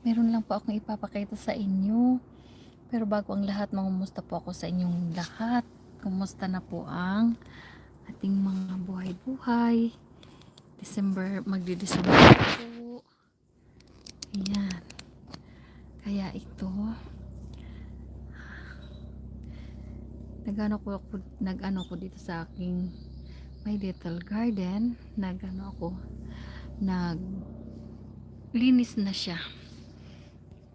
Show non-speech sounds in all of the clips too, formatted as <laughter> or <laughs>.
meron lang po akong ipapakita sa inyo. Pero bago ang lahat, mangumusta po ako sa inyong lahat. Kumusta na po ang ating mga buhay-buhay. December, magdi-December po. Ayan. Kaya ito, nagano ko ako, nagano ko dito sa aking my little garden. Nagano ako, nag linis na siya.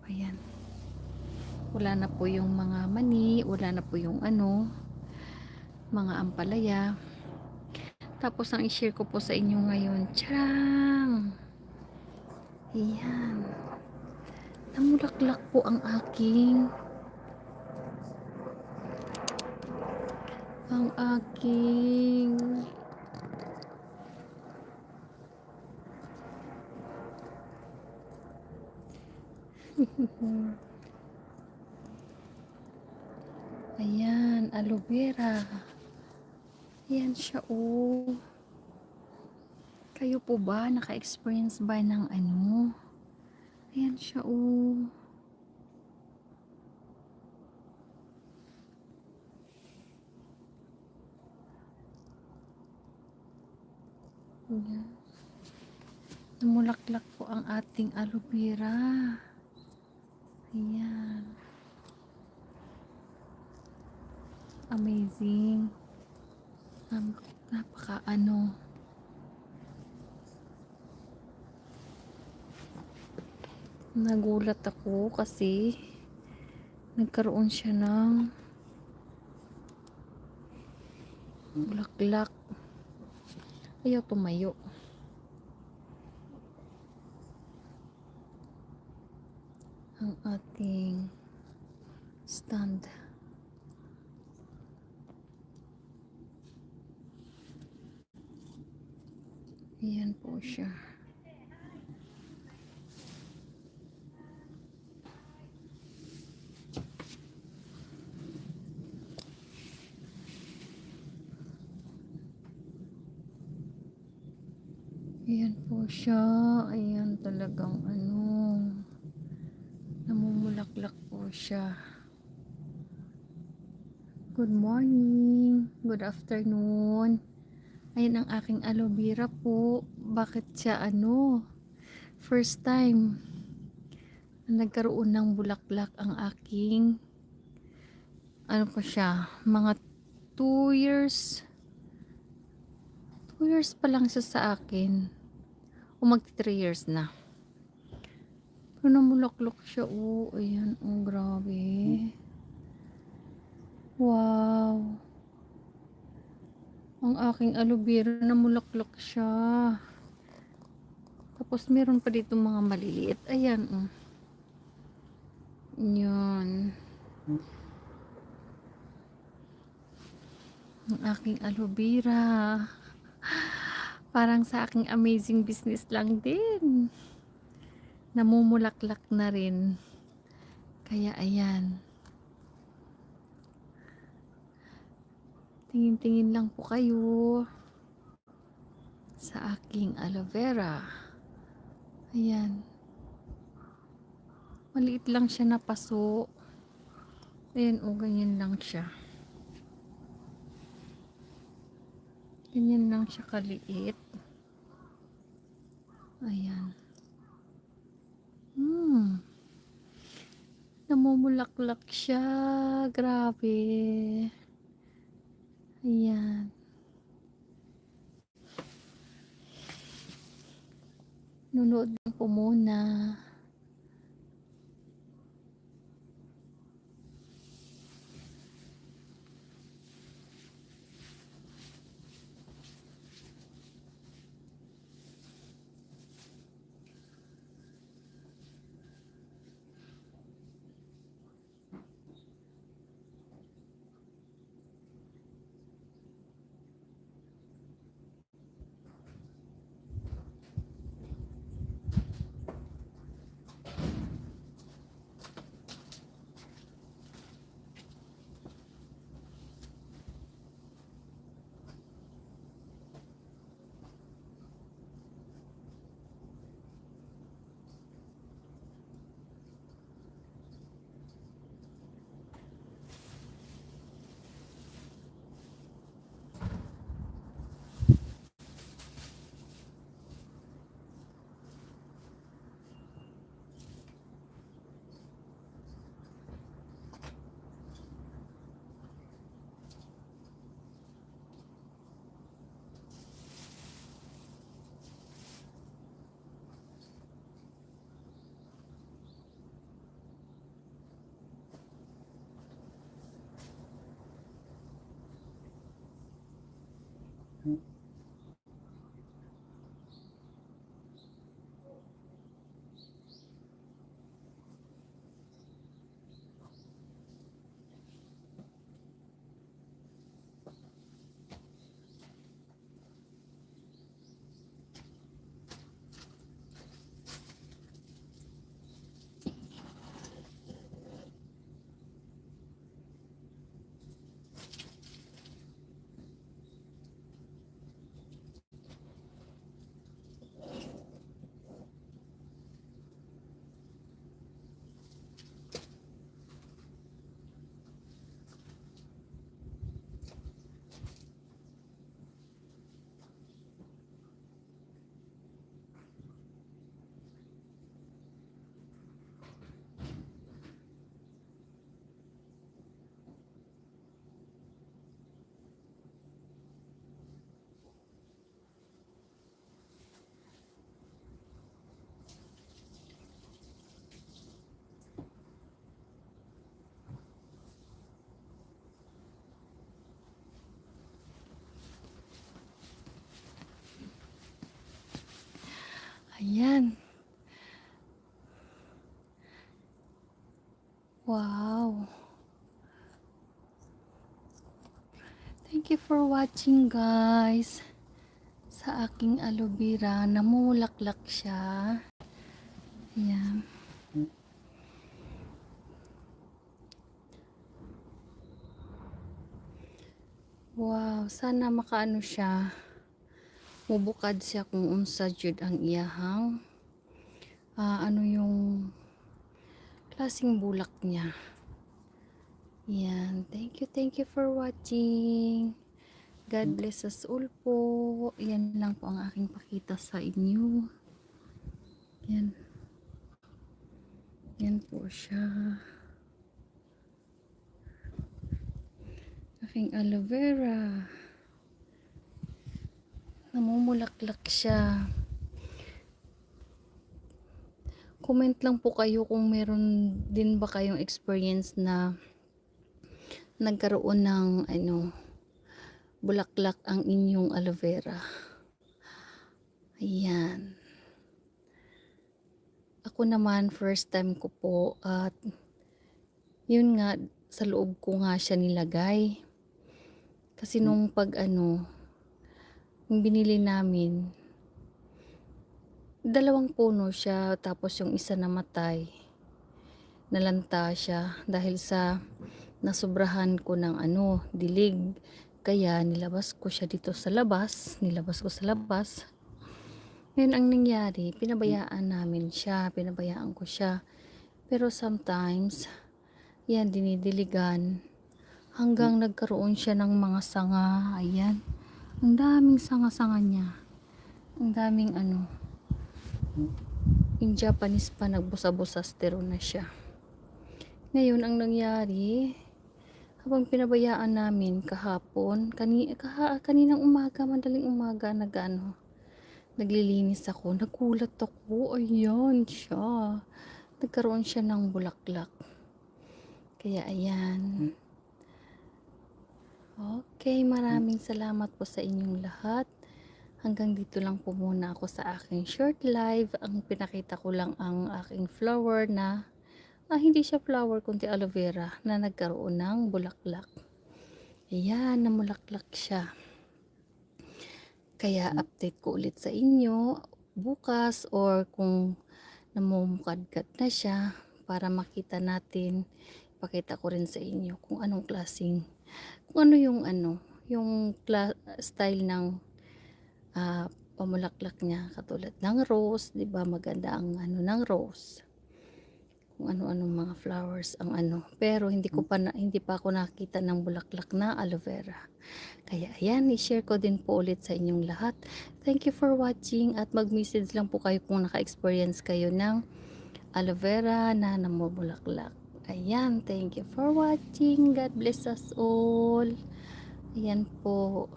Ayan. Wala na po yung mga mani, wala na po yung ano, mga ampalaya. Tapos ang i-share ko po sa inyo ngayon, charang! Ayan. Namulaklak po ang aking ang aking <laughs> Ayan, aloe vera. Ayan siya, oh. Kayo po ba, naka-experience ba ng ano? Ayan siya, oh. Ayan. Namulaklak po ang ating aloe vera. Ayan. Amazing. Um, napaka ano. Nagulat ako kasi nagkaroon siya ng bulaklak. Ayaw tumayo. Ang ating stand. Ayan po siya. Ayan po siya. Ayan talagang ano. Namumulaklak po siya. Good morning. Good afternoon. Ayan ang aking aloe vera po. Bakit siya ano? First time na nagkaroon ng bulaklak ang aking ano pa siya? Mga 2 years 2 years pa lang siya sa akin. O mag 3 years na. Pero namulaklak siya. Oh, ayan. Oh, grabe. Wow. Ang aking aloe vera namulaklak siya. Tapos meron pa dito mga maliliit. Ayan. Oh. Yan. Ang aking aloe vera. Parang sa aking amazing business lang din. Namumulaklak na rin. Kaya ayan. Tingin-tingin lang po kayo sa aking aloe vera. Ayan. Maliit lang siya na paso. Ayan, o ganyan lang siya. Ganyan lang siya kaliit. Ayan. Hmm. Namumulaklak siya. Grabe. Ayan. Nunood lang po muna. Ayan. Wow. Thank you for watching guys. Sa aking aloe vera, namulaklak siya. Ayan. Wow, sana makaano siya. Mubukad siya kung unsa jud ang iyahang ah, ano yung klaseng bulak niya. Yan. Thank you, thank you for watching. God bless us all po. Yan lang po ang aking pakita sa inyo. Yan. Yan po siya. Aking aloe vera. Namumulaklak siya. Comment lang po kayo kung meron din ba kayong experience na nagkaroon ng ano bulaklak ang inyong aloe vera. Ayan. Ako naman first time ko po at yun nga sa loob ko nga siya nilagay. Kasi nung pag ano yung binili namin dalawang puno siya tapos yung isa namatay. Nalanta siya dahil sa nasubrahan ko ng ano dilig. Kaya nilabas ko siya dito sa labas nilabas ko sa labas. Ngayon ang nangyari pinabayaan namin siya pinabayaan ko siya. Pero sometimes yan dinidiligan. Hanggang nagkaroon siya ng mga sanga ayan ang daming sanga-sanga niya. Ang daming ano. In Japanese pa nagbusa-busa stero na siya. Ngayon ang nangyari habang pinabayaan namin kahapon kani, kaha, kaninang umaga madaling umaga nag ano naglilinis ako nagulat ako ayan siya. Nagkaroon siya ng bulaklak. Kaya ayan okay maraming salamat po sa inyong lahat. Hanggang dito lang po muna ako sa aking short live. Ang pinakita ko lang ang aking flower na ah, hindi siya flower kundi aloe vera na nagkaroon ng bulaklak. Ayan namulaklak siya. Kaya update ko ulit sa inyo bukas or kung namumukadkad na siya para makita natin pakita ko rin sa inyo kung anong klaseng kung ano yung ano yung style ng ah, pamulaklak niya katulad ng rose 'di ba? Maganda ang ano ng rose. Kung ano-anong mga flowers ang ano. Pero hindi ko pa na, hindi pa ako nakita ng bulaklak na aloe vera. Kaya ayan i-share ko din po ulit sa inyong lahat. Thank you for watching at mag-message lang po kayo kung naka-experience kayo ng aloe vera na namumulaklak ayan thank you for watching. God bless us all. Ayan po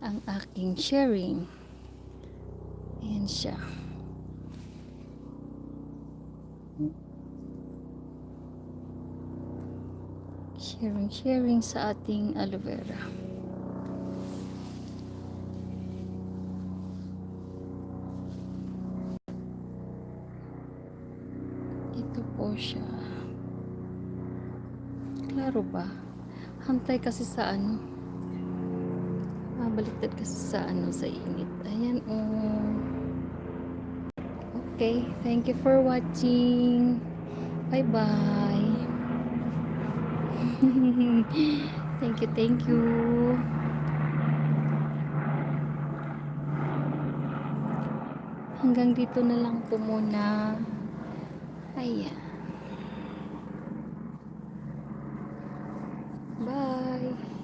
ang aking sharing. Ayan siya. Sharing sharing sa ating aloe vera hantay kasi sa ano. Ah, kasi sa ano sa init. Ayan oh. Okay thank you for watching. Bye bye <laughs> thank you thank you. Hanggang dito na lang po muna. Ayan bye